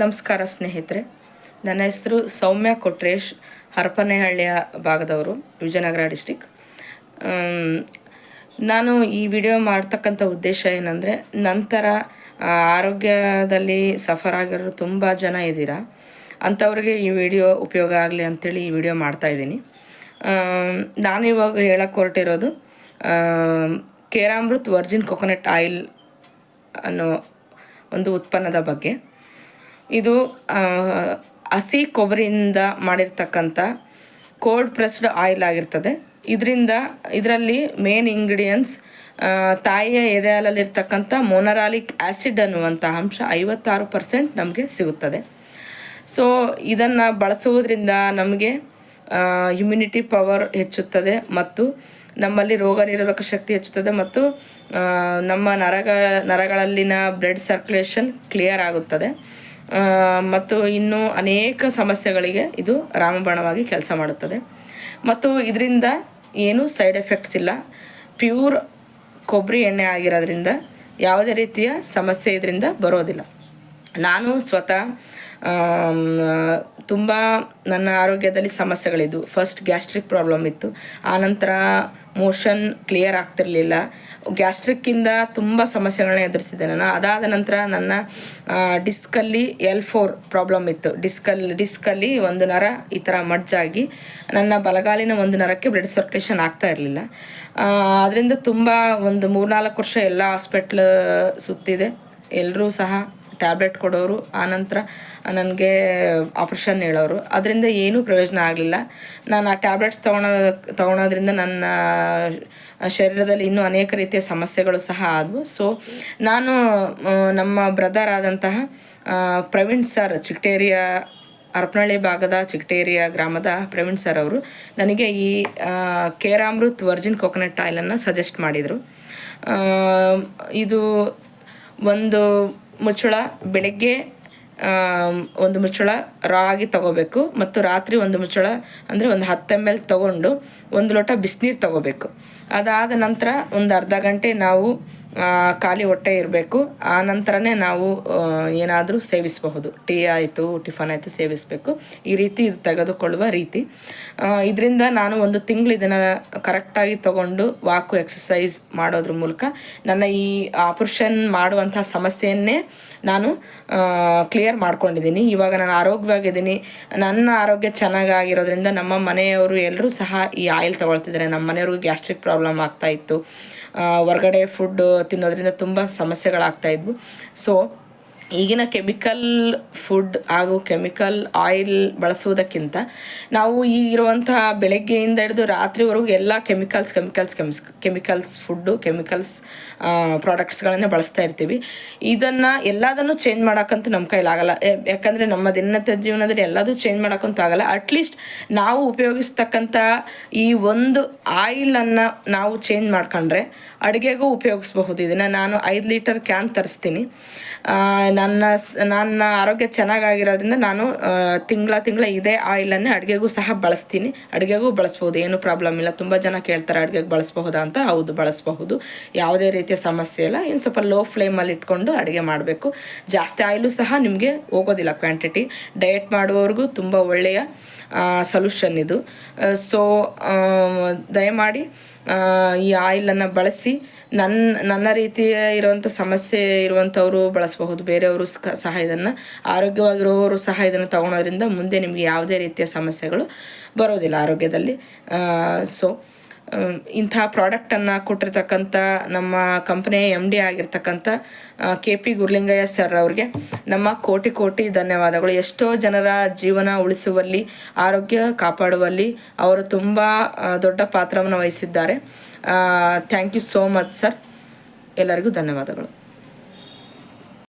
ನಮಸ್ಕಾರ ಸ್ನೇಹಿತರೆ. ನನ್ನ ಹೆಸರು ಸೌಮ್ಯ ಕೊಟ್ರೇಶ್ ಹರಪನಹಳ್ಳಿಯ ಭಾಗದವರು, ವಿಜಯನಗರ ಡಿಸ್ಟಿಕ್. ನಾನು ಈ ವಿಡಿಯೋ ಮಾಡ್ತಕ್ಕಂಥ ಉದ್ದೇಶ ಏನಂದರೆ, ನಂತರ ಆರೋಗ್ಯದಲ್ಲಿ ಸಫರ್ ಆಗಿರೋ ತುಂಬ ಜನ ಇದ್ದೀರಾ? ಅಂಥವ್ರಿಗೆ ಈ ವಿಡಿಯೋ ಉಪಯೋಗ ಆಗಲಿ ಅಂಥೇಳಿ ಈ ವಿಡಿಯೋ ಮಾಡ್ತಾಯಿದ್ದೀನಿ ನಾನಿವಾಗ ಹೇಳಕ್ಕೆ ಹೊರಟಿರೋದು ಕೇರಾಮೃತ್ ವರ್ಜಿನ್ ಕೊಕೊನಟ್ ಆಯಿಲ್ ಅನ್ನೋ ಒಂದು ಉತ್ಪನ್ನದ ಬಗ್ಗೆ. ಇದು ಹಸಿ ಕೊಬ್ಬರಿಯಿಂದ ಮಾಡಿರ್ತಕ್ಕಂಥ ಕೋಲ್ಡ್ ಪ್ರೆಸ್ಡ್ ಆಯಿಲ್ ಆಗಿರ್ತದೆ. ಇದರಿಂದ, ಇದರಲ್ಲಿ ಮೇನ್ ಇಂಗ್ರೀಡಿಯೆಂಟ್ಸ್ ತಾಯಿಯ ಎದೆಹಾಲಲ್ಲಿರ್ತಕ್ಕಂಥ ಮೊನರಾಲಿಕ್ ಆ್ಯಸಿಡ್ ಅನ್ನುವಂಥ ಅಂಶ ಐವತ್ತಾರು ಪರ್ಸೆಂಟ್ ನಮಗೆ ಸಿಗುತ್ತದೆ. ಸೊ, ಇದನ್ನು ಬಳಸುವುದರಿಂದ ನಮಗೆ ಇಮ್ಯುನಿಟಿ ಪವರ್ ಹೆಚ್ಚುತ್ತದೆ ಮತ್ತು ನಮ್ಮಲ್ಲಿ ರೋಗ ನಿರೋಧಕ ಶಕ್ತಿ ಹೆಚ್ಚುತ್ತದೆ ಮತ್ತು ನಮ್ಮ ನರಗಳ, ನರಗಳಲ್ಲಿನ ಬ್ಲಡ್ ಸರ್ಕ್ಯುಲೇಷನ್ ಕ್ಲಿಯರ್ ಆಗುತ್ತದೆ. ಮತ್ತು ಇನ್ನೂ ಅನೇಕ ಸಮಸ್ಯೆಗಳಿಗೆ ಇದು ರಾಮಬಾಣವಾಗಿ ಕೆಲಸ ಮಾಡುತ್ತದೆ. ಮತ್ತು ಇದರಿಂದ ಏನೂ ಸೈಡ್ ಎಫೆಕ್ಟ್ಸ್ ಇಲ್ಲ. ಪ್ಯೂರ್ ಕೊಬ್ಬರಿ ಎಣ್ಣೆ ಆಗಿರೋದ್ರಿಂದ ಯಾವುದೇ ರೀತಿಯ ಸಮಸ್ಯೆ ಇದರಿಂದ ಬರೋದಿಲ್ಲ. ನಾನು ಸ್ವತಃ ತುಂಬ ನನ್ನ ಆರೋಗ್ಯದಲ್ಲಿ ಸಮಸ್ಯೆಗಳಿದ್ವು. ಫಸ್ಟ್ ಗ್ಯಾಸ್ಟ್ರಿಕ್ ಪ್ರಾಬ್ಲಮ್ ಇತ್ತು. ಆನಂತರ ಮೋಷನ್ ಕ್ಲಿಯರ್ ಆಗ್ತಿರಲಿಲ್ಲ. ಗ್ಯಾಸ್ಟ್ರಿಕ್ಕಿಂದ ತುಂಬ ಸಮಸ್ಯೆಗಳನ್ನ ಎದುರಿಸಿದೆ ನಾನು. ಅದಾದ ನಂತರ ನನ್ನ ಡಿಸ್ಕಲ್ಲಿ ಎಲ್ ಫೋರ್ ಪ್ರಾಬ್ಲಮ್ ಇತ್ತು. ಡಿಸ್ಕಲ್ಲಿ ಡಿಸ್ಕಲ್ಲಿ ಒಂದು ನರ ಈ ಥರ ಮಡ್ಜಾಗಿ ನನ್ನ ಬಲಗಾಲಿನ ಒಂದು ನರಕ್ಕೆ ಬ್ಲಡ್ ಸರ್ಕ್ಯುಲೇಷನ್ ಆಗ್ತಾ ಇರಲಿಲ್ಲ. ಅದರಿಂದ ತುಂಬ ಒಂದು ಮೂರ್ನಾಲ್ಕು ವರ್ಷ ಎಲ್ಲ ಹಾಸ್ಪಿಟ್ಲ್ ಸುತ್ತಿದೆ. ಎಲ್ಲರೂ ಸಹ ಟ್ಯಾಬ್ಲೆಟ್ ಕೊಡೋರು ಆನಂತರ ನನಗೆ ಆಪ್ರೇಷನ್ ಹೇಳೋರು. ಅದರಿಂದ ಏನೂ ಪ್ರಯೋಜನ ಆಗಲಿಲ್ಲ. ನಾನು ಆ ಟ್ಯಾಬ್ಲೆಟ್ಸ್ ತೊಗೊಳೋ, ತೊಗೊಳೋದ್ರಿಂದ ನನ್ನ ಶರೀರದಲ್ಲಿ ಇನ್ನೂ ಅನೇಕ ರೀತಿಯ ಸಮಸ್ಯೆಗಳು ಸಹ ಆದವು. ಸೊ ನಾನು ನಮ್ಮ ಬ್ರದರ್ ಆದಂತಹ ಪ್ರವೀಣ್ ಸರ್ ಚಿಕ್ಟೇರಿಯ ಹರಪನಹಳ್ಳಿ ಭಾಗದ ಚಿಕ್ಟೇರಿಯ ಗ್ರಾಮದ ಪ್ರವೀಣ್ ಸರ್ ಅವರು ನನಗೆ ಈ ಕೇರಾಮೃತ್ ವರ್ಜಿನ್ ಕೊಕೊನಟ್ ಆಯಿಲನ್ನು ಸಜೆಸ್ಟ್ ಮಾಡಿದರು. ಇದು ಒಂದು ಮುಚ್ಚಳ ಬೆಳಗ್ಗೆ ಒಂದು ಮುಚ್ಚಳ ರಾಗಿ ತಗೋಬೇಕು ಮತ್ತು ರಾತ್ರಿ ಒಂದು ಮುಚ್ಚಳ ಅಂದರೆ ಒಂದು ಹತ್ತು ಎಂ ಎಲ್ ತೊಗೊಂಡು ಒಂದು ಲೋಟ ಬಿಸಿನೀರು ತಗೋಬೇಕು. ಅದಾದ ನಂತರ ಒಂದು ಅರ್ಧ ಗಂಟೆ ನಾವು ಖಾಲಿ ಹೊಟ್ಟೆ ಇರಬೇಕು. ಆ ನಂತರನೇ ನಾವು ಏನಾದರೂ ಸೇವಿಸಬಹುದು. ಟೀ ಆಯಿತು, ಟಿಫನ್ ಆಯಿತು ಸೇವಿಸಬೇಕು. ಈ ರೀತಿ ಇದು ತೆಗೆದುಕೊಳ್ಳುವ ರೀತಿ. ಇದರಿಂದ ನಾನು ಒಂದು ತಿಂಗಳು ಇದನ್ನು ಕರೆಕ್ಟಾಗಿ ತಗೊಂಡು ವಾಕು ಎಕ್ಸಸೈಸ್ ಮಾಡೋದ್ರ ಮೂಲಕ ನನ್ನ ಈ ಆಪರೇಷನ್ ಮಾಡುವಂಥ ಸಮಸ್ಯೆಯನ್ನೇ ನಾನು ಕ್ಲಿಯರ್ ಮಾಡ್ಕೊಂಡಿದ್ದೀನಿ. ಇವಾಗ ನಾನು ಆರೋಗ್ಯವಾಗಿದ್ದೀನಿ. ನನ್ನ ಆರೋಗ್ಯ ಚೆನ್ನಾಗಾಗಿರೋದ್ರಿಂದ ನಮ್ಮ ಮನೆಯವರು ಎಲ್ಲರೂ ಸಹ ಈ ಆಯಿಲ್ ತಗೊಳ್ತಿದ್ದಾರೆ. ನಮ್ಮ ಮನೆಯವ್ರಿಗೂ ಗ್ಯಾಸ್ಟ್ರಿಕ್ ಪ್ರಾಬ್ಲಮ್ ಆಗ್ತಾ ಇತ್ತು. ಹೊರ್ಗಡೆ ಫುಡ್ ತಿನ್ನೋದ್ರಿಂದ ತುಂಬ ಸಮಸ್ಯೆಗಳಾಗ್ತಾಯಿದ್ವು ಸೊ ಈಗಿನ ಕೆಮಿಕಲ್ ಫುಡ್ ಹಾಗೂ ಕೆಮಿಕಲ್ ಆಯಿಲ್ ಬಳಸುವುದಕ್ಕಿಂತ ನಾವು ಈಗಿರುವಂತಹ ಬೆಳಗ್ಗೆಯಿಂದ ಹಿಡಿದು ರಾತ್ರಿವರೆಗೂ ಎಲ್ಲ ಕೆಮಿಕಲ್ಸ್ ಕೆಮಿಕಲ್ಸ್, ಕೆಮಿಸ್, ಕೆಮಿಕಲ್ಸ್ ಫುಡ್ಡು ಕೆಮಿಕಲ್ಸ್ ಪ್ರಾಡಕ್ಟ್ಸ್ಗಳನ್ನೇ ಬಳಸ್ತಾ ಇರ್ತೀವಿ. ಇದನ್ನು ಎಲ್ಲದನ್ನು ಚೇಂಜ್ ಮಾಡೋಕ್ಕಂತೂ ನಮ್ಮ ಕೈಲಾಗಲ್ಲ ಯಾಕಂದರೆ ನಮ್ಮ ದಿನನಿತ್ಯ ಜೀವನದಲ್ಲಿ ಎಲ್ಲದೂ ಚೇಂಜ್ ಮಾಡೋಕ್ಕಂತೂ ಆಗಲ್ಲ. ಅಟ್ಲೀಸ್ಟ್ ನಾವು ಉಪಯೋಗಿಸ್ತಕ್ಕಂಥ ಈ ಒಂದು ಆಯಿಲನ್ನು ನಾವು ಚೇಂಜ್ ಮಾಡ್ಕೊಂಡ್ರೆ ಅಡುಗೆಗೂ ಉಪಯೋಗಿಸ್ಬಹುದು. ಇದನ್ನು ನಾನು ಐದು ಲೀಟರ್ ಕ್ಯಾನ್ ತರಿಸ್ತೀನಿ. ನನ್ನ ನನ್ನ ಆರೋಗ್ಯ ಚೆನ್ನಾಗಾಗಿರೋದ್ರಿಂದ ನಾನು ತಿಂಗಳ ತಿಂಗಳ ಇದೇ ಆಯಿಲನ್ನೇ ಅಡುಗೆಗೂ ಸಹ ಬಳಸ್ತೀನಿ. ಅಡುಗೆಗೂ ಬಳಸ್ಬೋದು, ಏನು ಪ್ರಾಬ್ಲಮ್ ಇಲ್ಲ. ತುಂಬ ಜನ ಕೇಳ್ತಾರೆ, ಅಡುಗೆಗೆ ಬಳಸ್ಬಹುದಾ ಅಂತ. ಹೌದು, ಬಳಸಬಹುದು. ಯಾವುದೇ ರೀತಿಯ ಸಮಸ್ಯೆ ಇಲ್ಲ. ಇನ್ನು ಸ್ವಲ್ಪ ಲೋ ಫ್ಲೇಮಲ್ಲಿ ಇಟ್ಕೊಂಡು ಅಡುಗೆ ಮಾಡಬೇಕು. ಜಾಸ್ತಿ ಆಯಿಲು ಸಹ ನಿಮಗೆ ಹೋಗೋದಿಲ್ಲ ಕ್ವಾಂಟಿಟಿ ಡಯಟ್ ಮಾಡುವವ್ರಿಗೂ ತುಂಬ ಒಳ್ಳೆಯ ಸೊಲ್ಯೂಷನ್ ಇದು. ಸೊ ದಯಮಾಡಿ ಈ ಆಯಿಲನ್ನು ಬಳಸಿ ನನ್ನ ನನ್ನ ರೀತಿಯ ಇರುವಂಥ ಸಮಸ್ಯೆ ಇರುವಂಥವರು ಬಳಸಬಹುದು. ಬೇರೆಯವರು ಸ್ಕ- ಸಹ ಇದನ್ನು, ಆರೋಗ್ಯವಾಗಿರುವವರು ಸಹ ಇದನ್ನು ತಗೊಳೋದ್ರಿಂದ ಮುಂದೆ ನಿಮಗೆ ಯಾವುದೇ ರೀತಿಯ ಸಮಸ್ಯೆಗಳು ಬರೋದಿಲ್ಲ ಆರೋಗ್ಯದಲ್ಲಿ. ಸೊ ಇಂಥ ಪ್ರಾಡಕ್ಟನ್ನು ಕೊಟ್ಟಿರ್ತಕ್ಕಂಥ ನಮ್ಮ ಕಂಪ್ನಿಯ ಎಂ ಡಿ ಆಗಿರ್ತಕ್ಕಂಥ ಕೆ ಪಿ ಗುರ್ಲಿಂಗಯ್ಯ ಸರ್ ಅವ್ರಿಗೆ ನಮ್ಮ ಕೋಟಿ ಕೋಟಿ ಧನ್ಯವಾದಗಳು. ಎಷ್ಟೋ ಜನರ ಜೀವನ ಉಳಿಸುವಲ್ಲಿ, ಆರೋಗ್ಯ ಕಾಪಾಡುವಲ್ಲಿ ಅವರು ತುಂಬ ದೊಡ್ಡ ಪಾತ್ರವನ್ನು ವಹಿಸಿದ್ದಾರೆ. Thank you so much sir ಎಲ್ಲರಿಗೂ ಧನ್ಯವಾದಗಳು.